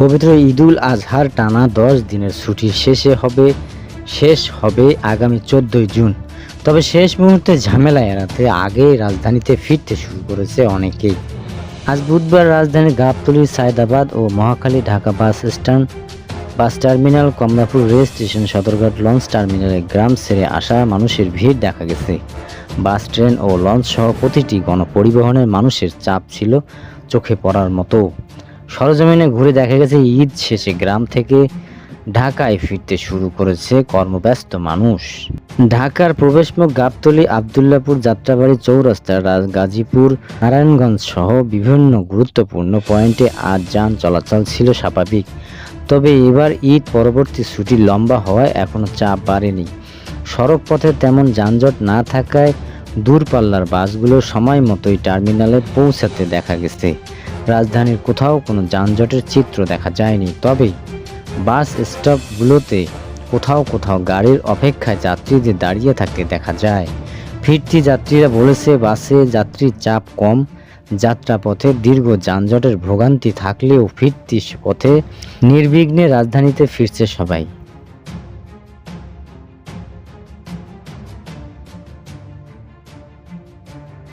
পবিত্র ঈদুল আজহার টানা দশ দিনের ছুটির শেষে হবে, শেষ হবে আগামী চোদ্দই জুন। তবে শেষ মুহূর্তে ঝামেলা এড়াতে আগেই রাজধানীতে ফিরতে শুরু করেছে অনেকেই। আজ বুধবার রাজধানীর গাবতলী, সায়দাবাদ ও Mohakhali Dhaka bus stand, bus terminal, Kamalapur rail station, Sadarghat launch টার্মিনালে গ্রাম ছেড়ে আসা মানুষের ভিড় দেখা গেছে। বাস, ট্রেন ও লঞ্চ সহ প্রতিটি গণপরিবহনের মানুষের চাপ ছিল চোখে পড়ার মতো। সরজমিনে ঘুরে দেখা গেছে, ঈদ শেষে গ্রাম থেকে ঢাকায় ফিরতে শুরু করেছে কর্মব্যস্ত মানুষ। ঢাকার প্রবেশমুখ গাবতলী আবদুল্লাপুর যাত্রাবাড়ি চৌরাস্তা গাজীপুর, নারায়ণগঞ্জ সহ বিভিন্ন গুরুত্বপূর্ণ পয়েন্টে আজ যান চলাচল ছিল স্বাভাবিক। তবে এবার ঈদ পরবর্তী ছুটি লম্বা হওয়ায় এখনও চাপ বাড়েনি। সড়ক পথে তেমন যানজট না থাকায় দূরপাল্লার বাসগুলো সময় মতোই টার্মিনালে পৌঁছাতে দেখা গেছে। রাজধানীর কোথাও কোনো যানজটের চিত্র দেখা যায়নি। তবে বাস স্টপগুলোতে কোথাও কোথাও গাড়ির অপেক্ষায় যাত্রীদের দাঁড়িয়ে থাকতে দেখা যায়। ফিরতি যাত্রীরা বলেছে, বাসে যাত্রীর চাপ কম। যাত্রাপথে দীর্ঘ যানজটের ভোগান্তি থাকলেও ফিরতি পথে নির্বিঘ্নে রাজধানীতে ফিরছে সবাই।